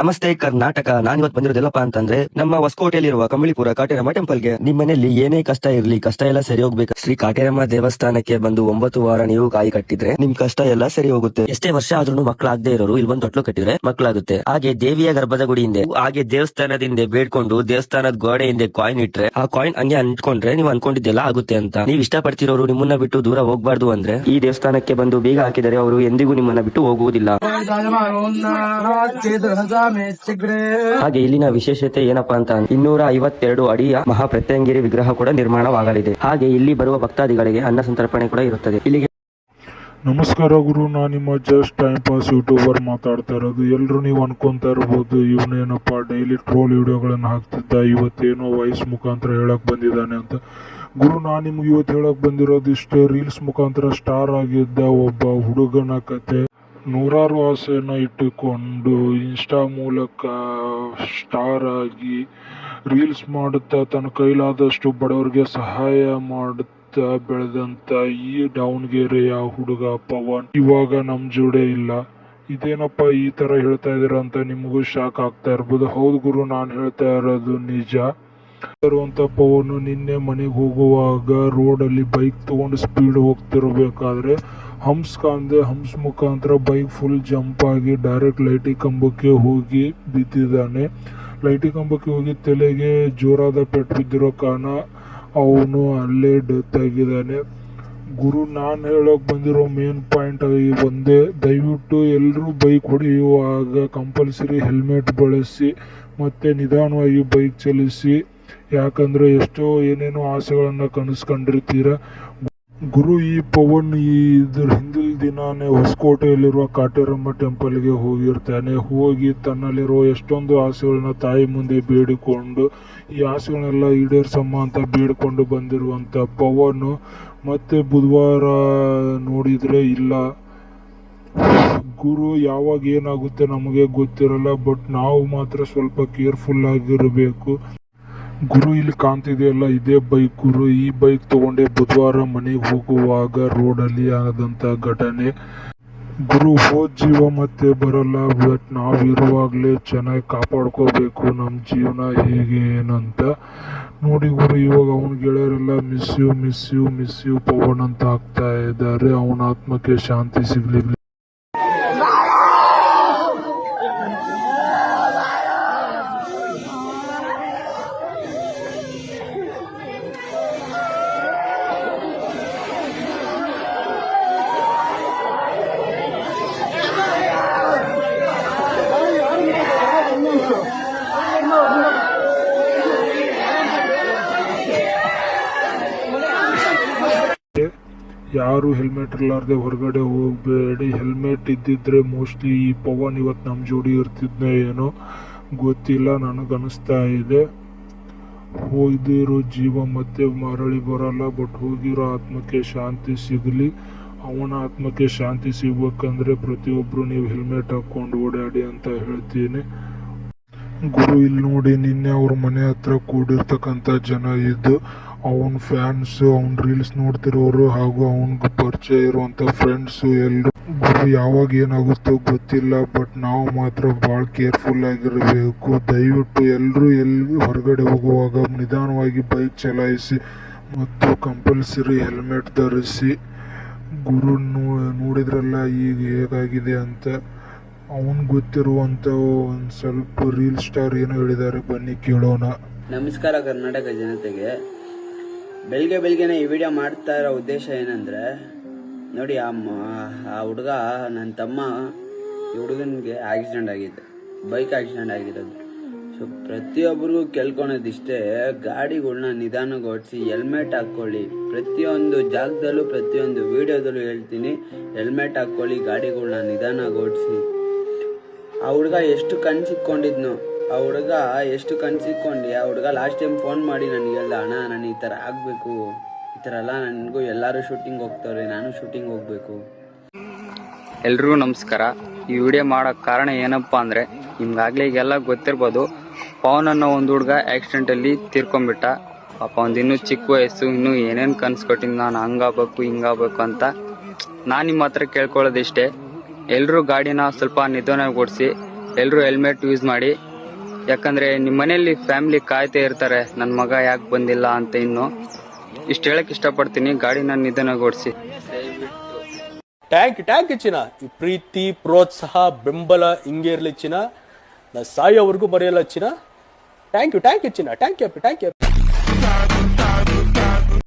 ನಮಸ್ತೆ ಕರ್ನಾಟಕ ನಾನಿವತ್ತು ಬಂದಿರೋದೆಲ್ಲಪ್ಪ ಅಂತಂದ್ರೆ ನಮ್ಮ ಹೊಸಕೋಟೆಯಲ್ಲಿರುವ ಕಂಬಳಿಪುರ ಕಾಟೇರಮ್ಮ ಟೆಂಪಲ್ಗೆ. ನಿಮ್ಮ ಮನೆಯಲ್ಲಿ ಏನೇ ಕಷ್ಟ ಇರಲಿ, ಕಷ್ಟ ಎಲ್ಲ ಸರಿ ಹೋಗ್ಬೇಕು. ಶ್ರೀ ಕಾಟೇರಮ್ಮ ದೇವಸ್ಥಾನಕ್ಕೆ ಬಂದು ಒಂಬತ್ತು ವಾರ ನೀವು ಕಾಯಿ ಕಟ್ಟಿದ್ರೆ ನಿಮ್ ಕಷ್ಟ ಎಲ್ಲ ಸರಿ ಹೋಗುತ್ತೆ. ಎಷ್ಟೇ ವರ್ಷ ಆದ್ರೂ ಮಕ್ಕಳಾಗದೆ ಇರೋರು ಇಲ್ಲಿ ಬಂದು ತೊಟ್ಲು ಕಟ್ಟಿದ್ರೆ ಮಕ್ಕಳಾಗುತ್ತೆ ಹಾಗೆ ದೇವಿಯ ಗರ್ಭದ ಗುಡಿಯಿಂದ ಹಾಗೆ ದೇವಸ್ಥಾನದಿಂದ ಬೇಡ್ಕೊಂಡು ದೇವಸ್ಥಾನದ ಗೋಡೆ ಹಿಂದೆ ಕಾಯಿನ್ ಇಟ್ರೆ, ಆ ಕಾಯಿನ್ ಹಂಗೆ ಅಂಟ್ಕೊಂಡ್ರೆ ನೀವು ಅನ್ಕೊಂಡಿದ್ದೆಲ್ಲ ಆಗುತ್ತೆ ಅಂತ. ನೀವು ಇಷ್ಟ ಪಡ್ತಿರೋರು ನಿಮ್ಮನ್ನ ಬಿಟ್ಟು ದೂರ ಹೋಗ್ಬಾರ್ದು ಅಂದ್ರೆ ಈ ದೇವಸ್ಥಾನಕ್ಕೆ ಬಂದು ಬೀಗ ಹಾಕಿದರೆ ಅವರು ಎಂದಿಗೂ ನಿಮ್ಮನ್ನ ಬಿಟ್ಟು ಹೋಗುವುದಿಲ್ಲ. ಹಾಗೆ ಇಲ್ಲಿನ ವಿಶೇಷತೆ ಏನಪ್ಪಾ ಅಂತ ಅಂದ್ರೆ ಇನ್ನೂರ ಐವತ್ತೆರಡು ಅಡಿಯ ಮಹಾಪ್ರತ್ಯಂಗಿರಿ ವಿಗ್ರಹ ಕೂಡ ನಿರ್ಮಾಣವಾಗಲಿದೆ. ಹಾಗೆ ಇಲ್ಲಿ ಬರುವ ಭಕ್ತಾದಿಗಳಿಗೆ ಅನ್ನ ಸಂತರ್ಪಣೆ ಕೂಡ ಇರುತ್ತದೆ. ಇಲ್ಲಿಗೆ ನಮಸ್ಕಾರ ಗುರು ನಾನು ನಿಮ್ಮ ಜಸ್ಟ್ ಟೈಮ್ ಪಾಸ್ ಯೂಟ್ಯೂಬರ್ ಮಾತಾಡ್ತಾ ಇರೋದು. ಎಲ್ಲರೂ ನೀವು ಅನ್ಕೊಂತಾ ಇರ್ಬೋದು ಇವನೇನಪ್ಪ ಡೈಲಿ ಟ್ರೋಲ್ ವಿಡಿಯೋಗಳನ್ನು ಹಾಕ್ತಿದ್ದ ಇವತ್ತೇನೋ ವಾಯ್ಸ್ ಮುಖಾಂತರ ಹೇಳಕ್ ಬಂದಿದ್ದಾನೆ ಅಂತ. ಗುರು ನಾನು ನಿಮ್ಗೆ ಇವತ್ತು ಹೇಳಕ್ ಬಂದಿರೋದು ಇಷ್ಟೇ ರೀಲ್ಸ್ ಮುಖಾಂತರ ಸ್ಟಾರ್ ಆಗಿದ್ದ ಒಬ್ಬ ಹುಡುಗನ ಕತೆ. ನೂರಾರು ಆಸೆಯನ್ನು ಇಟ್ಟುಕೊಂಡು ಇನ್ಸ್ಟಾ ಮೂಲಕ ಸ್ಟಾರ್ ಆಗಿ ರೀಲ್ಸ್ ಮಾಡುತ್ತಾ ತನ್ನ ಕೈಲಾದಷ್ಟು ಬಡವರಿಗೆ ಸಹಾಯ ಮಾಡುತ್ತಾ ಬೆಳೆದಂಥ ಈ ದಾವಣಗೆರೆಯ ಹುಡುಗ ಪವನ್ ಇವಾಗ ನಮ್ಮ ಜೋಡೆ ಇಲ್ಲ. ಇದೇನಪ್ಪ ಈ ತರ ಹೇಳ್ತಾ ಇದೀರ ಅಂತ ನಿಮಗೂ ಶಾಕ್ ಆಗ್ತಾ ಇರ್ಬೋದು. ಹೌದು ಗುರು, ನಾನು ಹೇಳ್ತಾ ಇರೋದು ನಿಜ. ಇರುವಂಥ ಪವನ್ ನಿನ್ನೆ ಮನೆಗೆ ಹೋಗುವಾಗ ರೋಡಲ್ಲಿ ಬೈಕ್ ತಗೊಂಡು ಸ್ಪೀಡ್ ಹೋಗ್ತಿರ್ಬೇಕಾದ್ರೆ ಹಂಸ್ ಕಾಣ್ದೆ ಹಂಸ್ ಮುಖಾಂತರ ಬೈಕ್ ಫುಲ್ ಜಂಪ್ ಆಗಿ ಡೈರೆಕ್ಟ್ ಲೈಟಿ ಕಂಬಕ್ಕೆ ಹೋಗಿ ಬಿದ್ದಿದ್ದಾನೆ. ಲೈಟಿ ಕಂಬಕ್ಕೆ ಹೋಗಿ ತಲೆಗೆ ಜೋರಾದ ಪೆಟ್ಟು ಬಿದ್ದಿರೋ ಕಾರಣ ಅವನು ಅಲ್ಲೇ ಡೆತ್ ಆಗಿದ್ದಾನೆ. ಗುರು, ನಾನು ಹೇಳೋಕೆ ಬಂದಿರೋ ಮೇನ್ ಪಾಯಿಂಟ್ ಒಂದೇ. ದಯವಿಟ್ಟು ಎಲ್ಲರೂ ಬೈಕ್ ಹೊಡೆಯುವಾಗ ಕಂಪಲ್ಸರಿ ಹೆಲ್ಮೆಟ್ ಬಳಸಿ ಮತ್ತು ನಿಧಾನವಾಗಿ ಬೈಕ್ ಚಲಿಸಿ. ಯಾಕಂದರೆ ಎಷ್ಟೋ ಏನೇನೋ ಆಸೆಗಳನ್ನು ಕನಸ್ಕೊಂಡಿರ್ತೀರ. ಗುರು ಈ ಪವನ್ ಇದ್ರ ಹಿಂದಿನ ದಿನಾನೇ ಹೊಸಕೋಟೆಯಲ್ಲಿರುವ ಕಾಟೇರಮ್ಮ ಟೆಂಪಲ್ಗೆ ಹೋಗಿರ್ತಾನೆ. ಹೋಗಿ ತನ್ನಲ್ಲಿರುವ ಎಷ್ಟೊಂದು ಆಸೆಗಳನ್ನ ತಾಯಿ ಮುಂದೆ ಬೇಡಿಕೊಂಡು, ಈ ಆಸೆಗಳನ್ನೆಲ್ಲ ಈಡೇರಿಸಮ್ಮ ಅಂತ ಬೇಡಿಕೊಂಡು ಬಂದಿರುವಂಥ ಪವನ್ ಮತ್ತೆ ಬುಧವಾರ ನೋಡಿದರೆ ಇಲ್ಲ. ಗುರು ಯಾವಾಗ ಏನಾಗುತ್ತೆ ನಮಗೆ ಗೊತ್ತಿರಲ್ಲ, ಬಟ್ ನಾವು ಮಾತ್ರ ಸ್ವಲ್ಪ ಕೇರ್ಫುಲ್ ಆಗಿರಬೇಕು. ಗುರು ಇಲ್ಲಿ ಕಾಣ್ತಿದೆಯಲ್ಲ, ಇದೇ ಬೈಕ್ ಗುರು. ಈ ಬೈಕ್ ತಗೊಂಡೆ ಬುಧವಾರ ಮನೆಗೆ ಹೋಗುವಾಗ ರೋಡಲ್ಲಿ ಆದಂತ ಘಟನೆ. ಗುರು ಹೋದ ಜೀವ ಮತ್ತೆ ಬರಲ್ಲ ಬಟ್ ನಾವಿರುವಾಗಲೇ ಚೆನ್ನಾಗಿ ಕಾಪಾಡ್ಕೋಬೇಕು ನಮ್ಮ ಜೀವನ ಹೇಗೆ ಏನಂತ. ನೋಡಿ ಗುರು, ಇವಾಗ ಅವನ ಗೆಳೆಯರೆಲ್ಲ miss you miss you miss you Pavan ಅಂತ ಆಗ್ತಾ ಇದ್ದಾರೆ. ಅವನ ಆತ್ಮಕ್ಕೆ ಶಾಂತಿ ಸಿಗ್ಲಿ ಯಾರು ಹೆಲ್ಮೆಟ್ ಇರಲಾರ್ದೆ ಹೊರಗಡೆ ಹೋಗಬೇಡಿ. ಹೆಲ್ಮೆಟ್ ಇದ್ದಿದ್ರೆ ಮೋಸ್ಟ್ಲಿ ಈ ಪವನ್ ಇವತ್ತು ನಮ್ಮ ಜೋಡಿ ಇರ್ತಿದ್ನೋ ಏನೋ ಗೊತ್ತಿಲ್ಲ ನನಗನ್ನಿಸ್ತಾ ಇದೆ. ಹೋಗಿರೋ ಜೀವ ಮತ್ತೆ ಮರಳಿ ಬರಲ್ಲ ಬಟ್ ಹೋಗಿರೋ ಆತ್ಮಕ್ಕೆ ಶಾಂತಿ ಸಿಗಲಿ. ಅವನ ಆತ್ಮಕ್ಕೆ ಶಾಂತಿ ಸಿಗ್ಬೇಕಂದ್ರೆ ಪ್ರತಿಯೊಬ್ಬರು ನೀವು ಹೆಲ್ಮೆಟ್ ಹಾಕೊಂಡು ಓಡಾಡಿ ಅಂತ ಹೇಳ್ತೀನಿ. ಗುರು ಇಲ್ಲಿ ನೋಡಿ ನಿನ್ನೆ ಅವ್ರ ಮನೆ ಹತ್ರ ಕೂಡಿರ್ತಕ್ಕಂಥ ಜನ ಇದ್ದು ಅವನ ಫ್ಯಾನ್ಸ್ ಅವ್ನ ರೀಲ್ಸ್ ನೋಡ್ತಿರೋರು ಹಾಗೂ ಅವನಿಗೆ ಪರಿಚಯ ಇರುವಂತ ಫ್ರೆಂಡ್ಸ್ ಎಲ್ಲರೂ ಗುರು, ಯಾವಾಗ ಏನಾಗುತ್ತೋ ಗೊತ್ತಿಲ್ಲ ಬಟ್ ನಾವು ಮಾತ್ರ ಭಾಳ ಕೇರ್ಫುಲ್ ಆಗಿರಬೇಕು. ದಯವಿಟ್ಟು ಎಲ್ಲರೂ ಎಲ್ಲಿ ಹೊರಗಡೆ ಹೋಗುವಾಗ ನಿಧಾನವಾಗಿ ಬೈಕ್ ಚಲಾಯಿಸಿ ಮತ್ತು ಕಂಪಲ್ಸರಿ ಹೆಲ್ಮೆಟ್ ಧರಿಸಿ. ಗುರು ನೋಡಿದ್ರಲ್ಲ ಈಗ ಹೇಗಾಗಿದೆ ಅಂತ. ಅವನ್ ಗೊತ್ತಿರುವಂತ ಒಂದು ಸ್ವಲ್ಪ ರೀಲ್ ಸ್ಟಾರ್ ಏನೋ ಹೇಳಿದ್ದಾರೆ, ಬನ್ನಿ ಕೇಳೋಣ. ನಮಸ್ಕಾರ ಕರ್ನಾಟಕ ಜನತೆಗೆ. ಬೆಳಿಗ್ಗೆ ಬೆಳಿಗ್ಗೆನೆ ಈ ವಿಡಿಯೋ ಮಾಡ್ತಾ ಇರೋ ಉದ್ದೇಶ ಏನಂದ್ರೆ, ನೋಡಿ ಆ ಆ ಹುಡುಗ ನನ್ನ ತಮ್ಮ, ಈ ಹುಡುಗನಿಗೆ ಆಕ್ಸಿಡೆಂಟ್ ಆಗಿದೆ ಬೈಕ್ ಆಕ್ಸಿಡೆಂಟ್ ಆಗಿರೋದು. ಸೊ ಪ್ರತಿಯೊಬ್ಬರಿಗೂ ಕೇಳ್ಕೊಳೋದಿಷ್ಟೇ ಗಾಡಿಗಳನ್ನ ನಿಧಾನಕ್ಕೆ ಓಡಿಸಿ ಹೆಲ್ಮೆಟ್ ಹಾಕ್ಕೊಳ್ಳಿ. ಪ್ರತಿಯೊಂದು ಜಾಗದಲ್ಲೂ, ಪ್ರತಿಯೊಂದು ವಿಡಿಯೋದಲ್ಲೂ ಹೇಳ್ತೀನಿ ಹೆಲ್ಮೆಟ್ ಹಾಕ್ಕೊಳ್ಳಿ ಗಾಡಿಗಳನ್ನ ನಿಧಾನಕ್ಕೆ ಓಡಿಸಿ. ಆ ಹುಡುಗ ಎಷ್ಟು ಕನ್ಸಿಕ್ಕೊಂಡಿದ್ನು ಆ ಹುಡುಗ ಎಷ್ಟು ಕನ್ಸಿಕೊಂಡು ಆ ಹುಡುಗ ಲಾಸ್ಟ್ ಟೈಮ್ ಫೋನ್ ಮಾಡಿ ನನಗೆ ಹೇಳ್ದ ಅಣ್ಣ, ನಾನು ಈ ಥರ ಆಗಬೇಕು. ಈ ಥರ ಎಲ್ಲ ನನಗೂ ಎಲ್ಲರೂ ಶೂಟಿಂಗ್ ಹೋಗ್ತವ್ರೆ, ನಾನು ಶೂಟಿಂಗ್ ಹೋಗಬೇಕು. ಎಲ್ರಿಗೂ ನಮಸ್ಕಾರ. ಈ ವಿಡಿಯೋ ಮಾಡೋಕ್ಕೆ ಕಾರಣ ಏನಪ್ಪ ಅಂದರೆ, ನಿಮ್ಗಾಗಲೇ ಈಗೆಲ್ಲ ಗೊತ್ತಿರ್ಬೋದು, ಪವನ್ ಅನ್ನೋ ಒಂದು ಹುಡುಗ ಆ್ಯಕ್ಸಿಡೆಂಟಲ್ಲಿ ತೀರ್ಕೊಂಬಿಟ್ಟ ಪಾಪ ಒಂದು ಇನ್ನೂ ಚಿಕ್ಕ ವಯಸ್ಸು, ಇನ್ನೂ ಏನೇನು ಕನಸು ಕೊಟ್ಟಿದ್ದು ನಾನು ಹಂಗಾಗಬೇಕು, ಹಿಂಗಾಗಬೇಕು ಅಂತ ನಾನು ನಿಮ್ಮ ಹತ್ರ ಕೇಳ್ಕೊಳ್ಳೋದಿಷ್ಟೇ. ಎಲ್ಲರೂ ಗಾಡಿನ ಸ್ವಲ್ಪ ನಿಧಾನ ಓಡಿಸಿ ಎಲ್ಲರೂ ಹೆಲ್ಮೆಟ್ ಯೂಸ್ ಮಾಡಿ ಯಾಕಂದ್ರೆ ನಿಮ್ಮ ಮನೆಯಲ್ಲಿ ಫ್ಯಾಮಿಲಿ ಕಾಯ್ತಾ ಇರ್ತಾರೆ ನನ್ನ ಮಗ ಯಾಕೆ ಬಂದಿಲ್ಲ? ಅಂತ ಇನ್ನು. ಇಷ್ಟು ಹೇಳಕ್ ಇಷ್ಟಪಡ್ತೀನಿ. ಗಾಡಿನ ನಿಧಾನಗೊಳಿಸಿ. ಟ್ಯಾಂಕ್ ಟ್ಯಾಂಕ್ ಚಿನ್ನ. ಈ ಪ್ರೀತಿ, ಪ್ರೋತ್ಸಾಹ, ಬೆಂಬಲ ಹಿಂಗೆ ಇರ್ಲಿ ಚಿನ್ನ. ನಾ ಸಾಯೋವರೆಗೂ ಬರೆಯಲ್ಲ ಚಿನ್ನ. ಥ್ಯಾಂಕ್ ಯು ಟ್ಯಾಂಕ್ ಯು ಚಿನ್ನ. Thank you thank you